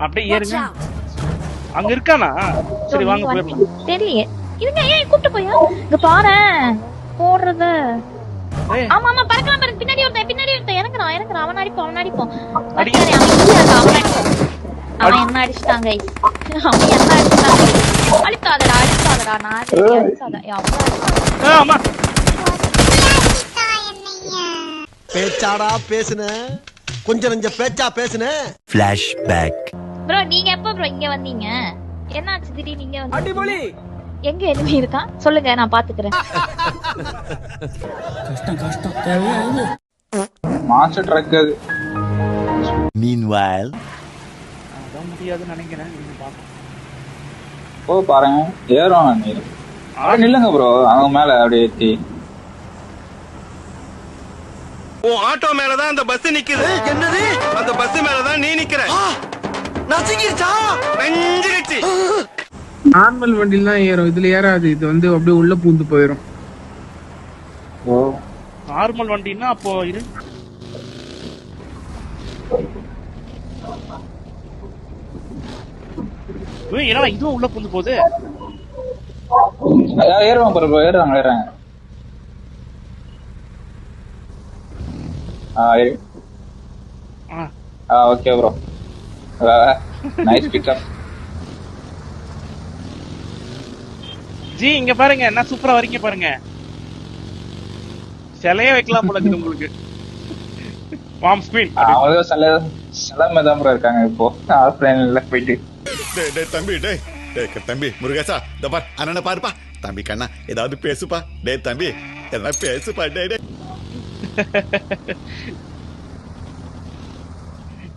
அப்படியே ஏறுங்க! அங்க இருக்கானா? சரி வாங்க போயிடலாம் தெரியலையே. இருங்க ஏன் கூட்டு போயா? இங்க பாரு போடுறத. ஆமா ஆமா பறக்கலாம் பாருங்க பின்னாடி ஒருத்தன் பின்னாடி ஒருத்தன். இறங்குறான் இறங்குறான். அவன் அடிப்போம் அவன் அடிப்போம் அவன் அவன் அடிப்போம் அவன் என்ன அடிச்சிட்டாங்க? அவன் என்ன அடிச்சிட்டாங்க? அடிக்காதடா அடிக்காதடா நான் ஆமா பேச்சாடா பேசுன. கொஞ்சம் நெஞ்ச பேச்சா பேசுன. ப்ரோ நீங்க எப்ப ப்ரோ இங்க வந்தீங்க? என்னாச்சு திடீர்னு இங்க வந்து? அடிபொலி! எங்க எனிமி இருக்கான் சொல்லுங்க நான் பாத்துக்கிறேன். மாஸ்டர் ட்ரக் அது. Meanwhile, அதான் முடியாதுன்னு நினைக்கிறேன். நீங்க பாப்போம் போ பாருங்க. ஏறும் நீர். அப்படியே நில்லுங்க ப்ரோ அவங்க மேல அப்படியே ஏத்தி. உன் ஆட்டோ மேலதான் அந்த பஸ் நிக்குது. என்னது? அந்த பஸ் மேலதான் நீ நிக்கிற. நசுங்கிருச்சா? நார்மல் வண்டியில தான் ஏறும். இதுல ஏறாது. இது வந்து அப்படியே உள்ள பூந்து போயிரும். ஓ. நார்மல் வண்டின்னா அப்போ இரு. என்னடா இதுவும் உள்ள புந்து போகுது? ஏறுவாங்க ப்ரோ ஏறுறாங்க ஏறுறாங்க. ஆ ஏறு. ஆ, ஆ okay bro nice pickup G இங்க பாருங்க என்ன சூப்பரா வரீங்க பாருங்க. சிலையே வைக்கலாம் போல இருக்குது உங்களுக்கு. வாம் ஸ்பீன் அவங்க சில சிலமே தான் ப்ரோ இருக்காங்க இப்போ. ஆஃப்லைன்ல போயிட்டு. டேய் டேய் தம்பி டேய். டேய் க- தம்பி முருகேசா இந்த பார் அண்ணனை பாருப்பா. தம்பி கண்ணா ஏதாவது பேசுப்பா. டேய் தம்பி எதனா பேசுப்பா டேய் டேய்.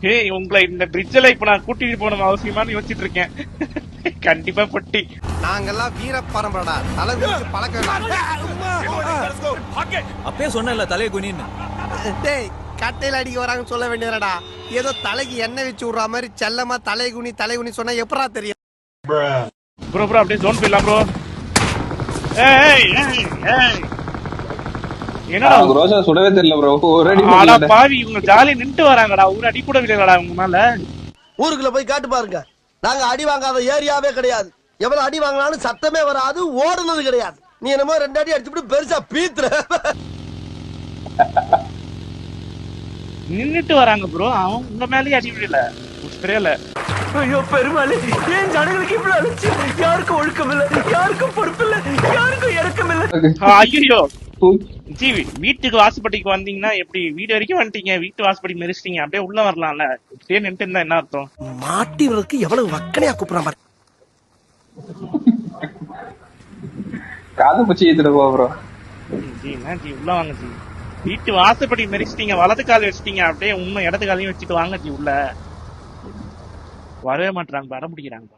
ஏய் உங்களை இந்த பிரிட்ஜில் இப்ப நான் கூட்டிட்டு போகணும் அவசியமானு யோசிச்சுட்டு இருக்கேன் கண்டிப்பா பொட்டி. நாங்கெல்லாம் வீர பரம்பரடா. தலை குடிச்சு பழக்கம் அப்பயே சொன்னல தலைய குனின்னு. டேய் கட்டையில அடிக்க வராங்கன்னு சொல்ல வேண்டியதுடா. ஏதோ தலைக்கு எண்ணெய் வச்சு விடுற மாதிரி செல்லமா தலை குனி தலை குனி சொன்னா எப்படா தெரியும்? ப்ரோ ப்ரோ அப்படியே ஜோன் போயிடலாம் ப்ரோ ஏய் ஏய் ஏய். என்னடா ரோஜா சுடவே தெரியல ப்ரோ ஒரு அடி போடல. பாவி இவங்க ஜாலியா நின்னுட்டு வராங்கடா. ஒரு அடி கூட விடலடா உங்க மேல. ஊருக்குள்ள போய் காட்டு பாருங்க. நாங்க அடி வாங்காத ஏரியாவே கிடையாது. எவ்வளவு அடி வாங்கினாலும் சத்தமே வராது ஓடுனது கிடையாது. நீ என்னமோ ரெண்டு அடி அடிச்சுட்டு பெருசா பீத்துற. நின்னுட்டு வராங்க ப்ரோ அவன் உங்க மேலயே அடி விடல தெரியல ஐயோ பெருமாளே ஏன் ஜனங்களுக்கு இவ்வளவு அலட்சியம்? யாருக்கும் ஒழுக்கம் இல்ல. யாருக்கும் பொறுப்பு இல்ல. யாருக்கும் இறக்கம் இல்ல. ஐயோ ஜி வீட்டுக்கு வாசப்படிக்கு வந்தீங்கன்னா எப்படி? வீடு வரைக்கும் வந்துட்டீங்க. வீட்டு வாசப்படி மெரிச்சிட்டீங்க அப்படியே உள்ள வரலாம்ல. இப்படியே நின்னுட்டு இருந்தா என்ன அர்த்தம்? மாட்டினருக்கு எவ்வளவு வக்கனையா கூப்பிடுறான் பாரு காது பூச்சி ஏத்துட்டு போ ப்ரோ ஜி என்ன ஜி உள்ள வாங்க ஜி. வீட்டு வாசப்படி மெரிச்சிட்டீங்க வலது கால் வச்சிட்டீங்க. அப்படியே உண்மை இடது காலையும் வச்சுட்டு வாங்க ஜி உள்ள. வரவே மாட்டாங்க வர முடிக்கிறாங்க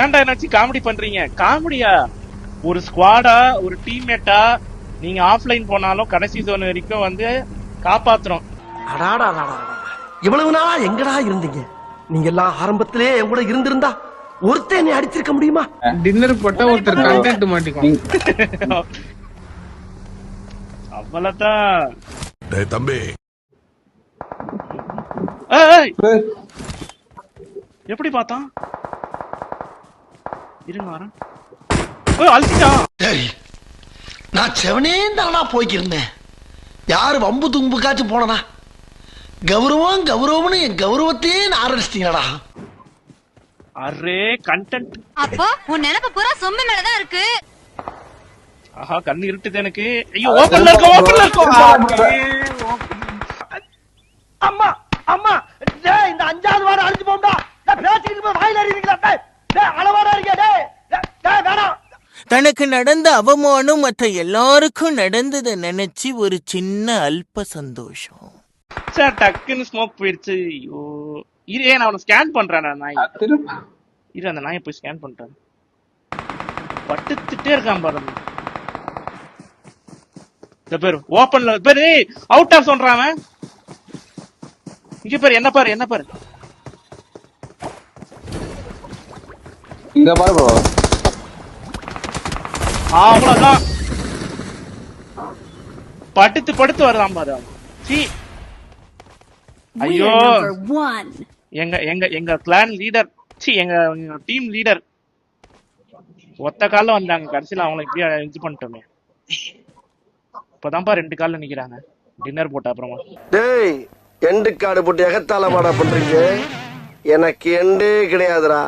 ஏன்டா என்னாச்சு காமெடி பண்றீங்க? காமெடியா? ஒரு ஸ்குவாடா ஒரு டீம்மேட்டா நீங்க ஆஃப்லைன் போனாலும் கடைசி ஜோன் வரைக்கும் வந்து காப்பாத்துறோம். அடாடா அடாடா, அடாடா. இவ்வளவு நாளா எங்கடா இருந்தீங்க? நீங்க எல்லாம் ஆரம்பத்திலே என் கூட இருந்திருந்தா ஒருத்தன் நீ அடிச்சிருக்க முடியுமா? டின்னர் போட்டா ஒருத்தர் கண்டென்ட் மாட்டிக்கும் அவ்வளவுதான். டேய் தம்பி. எப்படி பார்த்தான்? இருங்க வரேன். அழிச்சிட்டான் சரி நான் போய்க்கிருந்தேன். யாரு வம்பு தும்புக்காச்சும் போனனா? கௌரவம் கௌரவம்னு என் கௌரவத்தையே ஆரம்பிச்சிட்டீங்களா அரே கண்டென்ட் அப்போ உன் நினைப்பு பூரா சொம்பு மேலதான் இருக்கு. ஆஹா கண்ணு இருட்டுது எனக்கு. ஐயோ இருக்க இருக்கும் அம்மா அம்மா டேய் இந்த அஞ்சாவது வாரம் அழிஞ்சு போம்டா நான் பேசிக்கிட்டு போய் வாயில அறிவீங்களா டேய் டேய் அளவாடா இருக்கியா டேய் டேய், டேய் வேணாம் தனக்கு நடந்த அவமானம் மற்ற எல்லாருக்கும் நடந்ததை நினைச்சு ஒரு சின்ன அல்ப சந்தோஷம். சார் டக்குன்னு ஸ்மோக் போயிருச்சு. ஐயோ. இரு நான் அவனை ஸ்கேன் பண்றேன் நான் நாய். திரும்ப இரு அந்த நாயை போய் ஸ்கேன் பண்றேன். பட்டுத்துட்டே இருக்கான் பாரு. அவன். இந்த பேரு ஓப்பன்ல பேரு அவுட் ஆஃப் சொல்றான் அவன். இங்க பாரு என்ன பாரு என்ன பாரு. இங்க பாரு ப்ரோ அவ்வளவுதான். படுத்து படுத்து வருதான் பாரு. சீ. ஐயோ. எங்க எங்க எங்க கிளான் லீடர் சி எங்க டீம் லீடர் ஒத்த கால்ல வந்தாங்க. கடைசியில அவங்கள இப்படியே இது பண்ணிட்டோமே. இப்பதான்ப்பா ரெண்டு கால்ல நிக்கிறாங்க. டின்னர் போட்ட அப்புறமா. டேய் எண்டு காடு போட்டு எகத்தால மாடா பண்றீங்க? எனக்கு எண்டே கிடையாதுடா.